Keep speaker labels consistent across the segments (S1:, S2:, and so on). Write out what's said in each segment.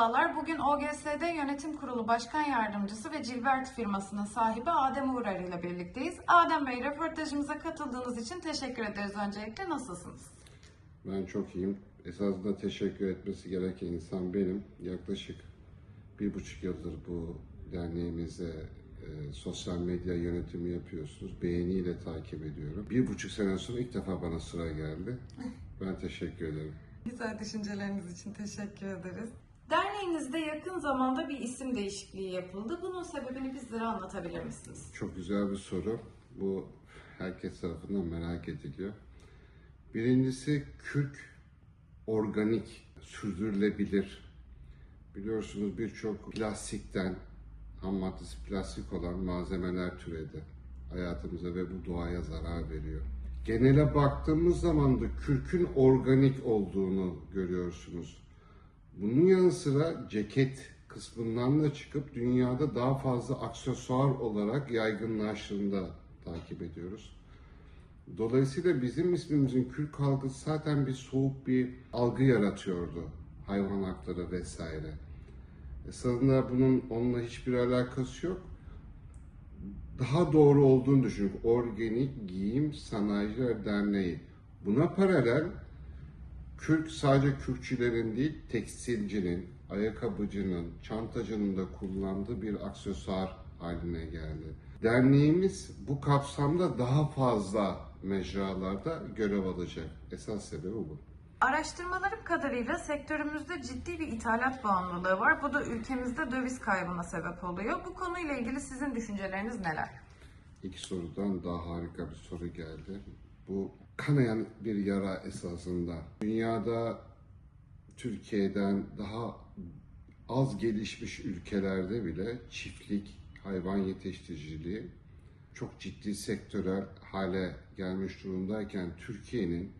S1: Merhabalar. Bugün OGSD Yönetim Kurulu Başkan Yardımcısı ve Cilbert firmasının sahibi Adem Uğrar ile birlikteyiz. Adem Bey, röportajımıza katıldığınız için teşekkür ederiz öncelikle. Nasılsınız?
S2: Ben çok iyiyim. Esasında teşekkür etmesi gereken insan benim. Yaklaşık bir buçuk yıldır bu derneğimize e, sosyal medya yönetimi yapıyorsunuz. Beğeniyle takip ediyorum. Bir buçuk sene sonra ilk defa bana sıra geldi. Ben teşekkür ederim.
S1: Güzel düşünceleriniz için teşekkür ederiz. Derneğinizde yakın zamanda bir isim değişikliği yapıldı. Bunun sebebini bizlere anlatabilir misiniz?
S2: Çok güzel bir soru. Bu herkes tarafından merak ediliyor. Birincisi kürk organik, sürdürülebilir. Biliyorsunuz birçok plastikten, ham maddesi plastik olan malzemeler türedi. Hayatımıza ve bu doğaya zarar veriyor. Genele baktığımız zaman da kürkün organik olduğunu görüyorsunuz. Bunun yanı sıra ceket kısmından da çıkıp dünyada daha fazla aksesuar olarak yaygınlaştığını da takip ediyoruz. Dolayısıyla bizim ismimizin kürk algısı zaten bir soğuk bir algı yaratıyordu. Hayvan hakları vesaire. Esasında bunun onunla hiçbir alakası yok. Daha doğru olduğunu düşünüyorum. Organik Giyim Sanayiciler Derneği. Buna paralel kürk sadece kürkçülerin değil, tekstilcinin, ayakkabıcının, çantacının da kullandığı bir aksesuar haline geldi. Derneğimiz bu kapsamda daha fazla mecralarda görev alacak. Esas sebebi bu.
S1: Araştırmalarım kadarıyla sektörümüzde ciddi bir ithalat bağımlılığı var. Bu da ülkemizde döviz kaybına sebep oluyor. Bu konuyla ilgili sizin düşünceleriniz neler?
S2: İlk sorudan daha harika bir soru geldi. Bu kanayan bir yara esasında. Dünyada Türkiye'den daha az gelişmiş ülkelerde bile çiftlik, hayvan yetiştiriciliği çok ciddi sektörel hale gelmiş durumdayken Türkiye'nin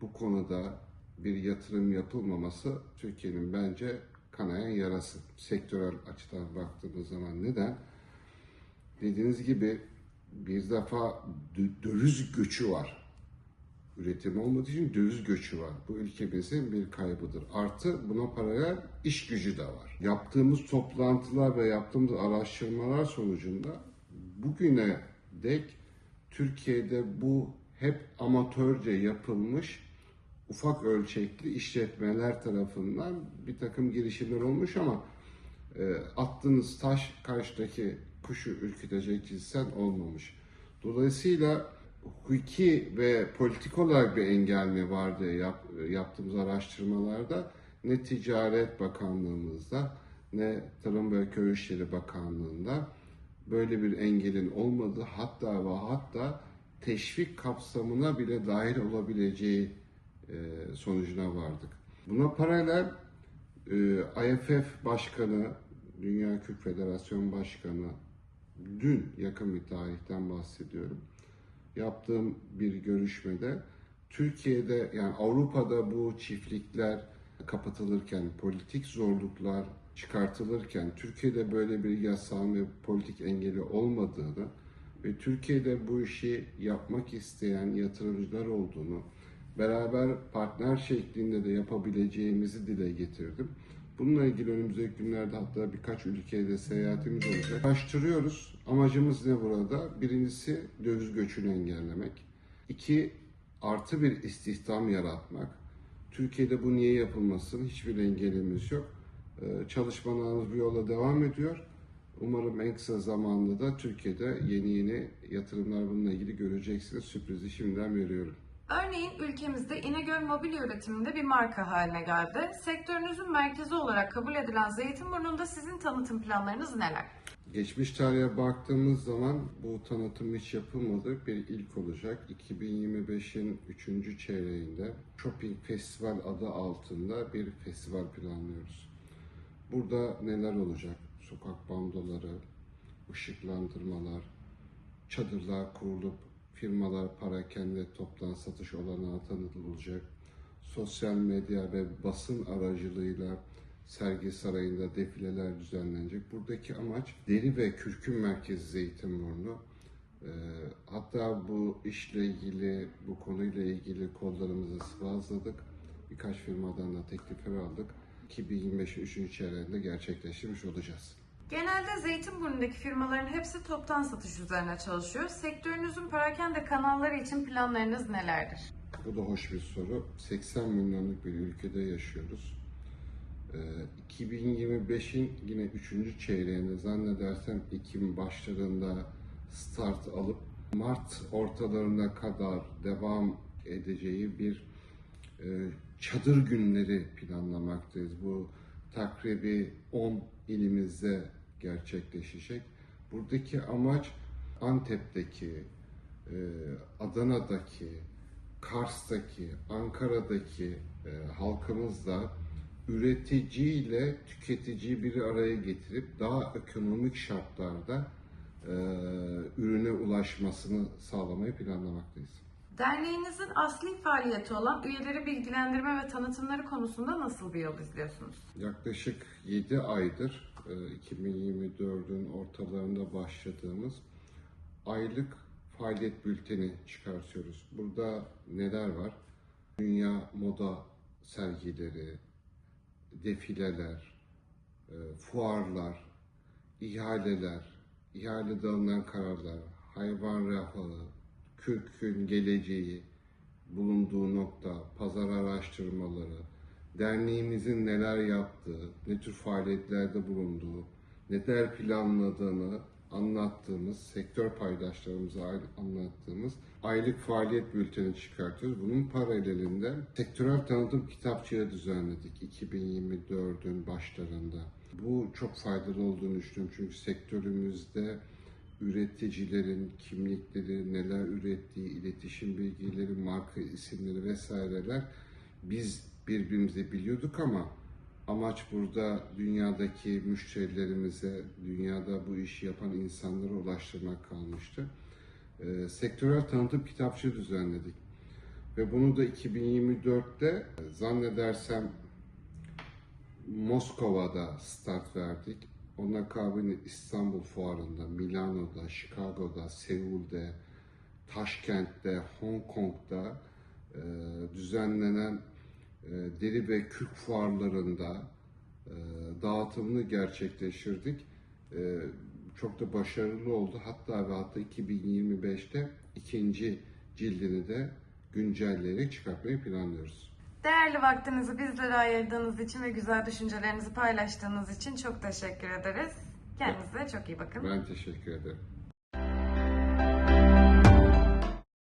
S2: bu konuda bir yatırım yapılmaması Türkiye'nin bence kanayan yarası. Sektörel açıdan baktığımız zaman neden? Dediğiniz gibi bir defa dö- döviz göçü var. Üretim olmadığı için döviz göçü var. Bu ülkemizin bir kaybıdır. Artı buna paralel iş gücü de var. Yaptığımız toplantılar ve yaptığımız araştırmalar sonucunda bugüne dek Türkiye'de bu hep amatörce yapılmış ufak ölçekli işletmeler tarafından bir takım girişimler olmuş ama e, attığınız taş karşıdaki kuşu ürkütecek cinsten olmamış. Dolayısıyla hukuki ve politik olarak bir engel mi var diye yap, yaptığımız araştırmalarda ne Ticaret Bakanlığımızda ne Tarım ve Köy İşleri Bakanlığı'nda böyle bir engelin olmadığı hatta ve hatta teşvik kapsamına bile dahil olabileceği e, sonucuna vardık. Buna paralel e, IFF Başkanı, Dünya Kürk Federasyon Başkanı dün yakın bir tarihten bahsediyorum. Yaptığım bir görüşmede Türkiye'de yani Avrupa'da bu çiftlikler kapatılırken, politik zorluklar çıkartılırken Türkiye'de böyle bir yasal ve politik engeli olmadığını ve Türkiye'de bu işi yapmak isteyen yatırımcılar olduğunu, beraber partner şeklinde de yapabileceğimizi dile getirdim. Bununla ilgili önümüzdeki günlerde hatta birkaç ülkeye de seyahatimiz olacak. Araştırıyoruz. Amacımız ne burada? Birincisi döviz göçünü engellemek. İki, artı bir istihdam yaratmak. Türkiye'de bu niye yapılmasın? Hiçbir engelimiz yok. Ee, Çalışmalarımız bu yola devam ediyor. Umarım en kısa zamanda da Türkiye'de yeni yeni yatırımlar bununla ilgili göreceksiniz. Sürprizi şimdiden veriyorum.
S1: Örneğin ülkemizde İnegöl mobilya üretiminde bir marka haline geldi. Sektörünüzün merkezi olarak kabul edilen Zeytinburnu'nda sizin tanıtım planlarınız neler?
S2: Geçmiş tarihe baktığımız zaman bu tanıtım hiç yapılmadı. Bir ilk olacak. 2025'in 3. çeyreğinde Shopping Festival adı altında bir festival planlıyoruz. Burada neler olacak? Sokak bandoları, ışıklandırmalar, çadırlar kurulup firmalar parakende toptan satış olanağı tanıtılacak. Sosyal medya ve basın aracılığıyla sergi sarayında defileler düzenlenecek. Buradaki amaç deri ve kürkün merkezi Zeytinburnu. Ee, hatta bu işle ilgili, bu konuyla ilgili kollarımızı sıvazladık. Birkaç firmadan da teklifler aldık. 2025'in 3. çeyreğinde gerçekleştirmiş olacağız.
S1: Genelde Zeytinburnu'ndaki firmaların hepsi toptan satış üzerine çalışıyor. Sektörünüzün perakende kanalları için planlarınız nelerdir?
S2: Bu da hoş bir soru. 80 milyonluk bir ülkede yaşıyoruz. Ee, 2025'in yine 3. çeyreğinde zannedersem Ekim başlarında start alıp Mart ortalarına kadar devam edeceği bir e, çadır günleri planlamaktayız. Bu takribi 10 ilimizde gerçekleşecek. Buradaki amaç Antep'teki, e, Adana'daki, Kars'taki, Ankara'daki e, halkımızla üreticiyle tüketiciyi bir araya getirip daha ekonomik şartlarda e, ürüne ulaşmasını sağlamayı planlamaktayız.
S1: Derneğinizin asli faaliyeti olan üyeleri bilgilendirme ve tanıtımları konusunda nasıl bir yol izliyorsunuz?
S2: Yaklaşık 7 aydır 2024'ün ortalarında başladığımız aylık faaliyet bülteni çıkartıyoruz. Burada neler var? Dünya moda sergileri, defileler, e, fuarlar, ihaleler, ihalede alınan kararlar, hayvan refahı, Kürk'ün geleceği, bulunduğu nokta, pazar araştırmaları, derneğimizin neler yaptığı, ne tür faaliyetlerde bulunduğu, neler planladığını anlattığımız, sektör paydaşlarımıza ay- anlattığımız aylık faaliyet bülteni çıkartıyoruz. Bunun paralelinde sektörel tanıtım kitapçığı düzenledik 2024'ün başlarında. Bu çok faydalı olduğunu düşünüyorum çünkü sektörümüzde üreticilerin kimlikleri, neler ürettiği, iletişim bilgileri, marka isimleri vesaireler biz birbirimizi biliyorduk ama amaç burada dünyadaki müşterilerimize, dünyada bu işi yapan insanlara ulaştırmak kalmıştı. Ee, sektörel tanıtım kitapçığı düzenledik. Ve bunu da 2024'te zannedersem Moskova'da start verdik. Onun akabini İstanbul Fuarı'nda, Milano'da, Chicago'da, Seul'de, Taşkent'te, Hong Kong'da e, düzenlenen e, deri ve kürk fuarlarında e, dağıtımını gerçekleştirdik. E, çok da başarılı oldu. Hatta ve hatta 2025'te ikinci cildini de güncelleyerek çıkartmayı planlıyoruz.
S1: Değerli vaktinizi bizlere ayırdığınız için ve güzel düşüncelerinizi paylaştığınız için çok teşekkür ederiz. Kendinize çok iyi bakın.
S2: Ben teşekkür ederim.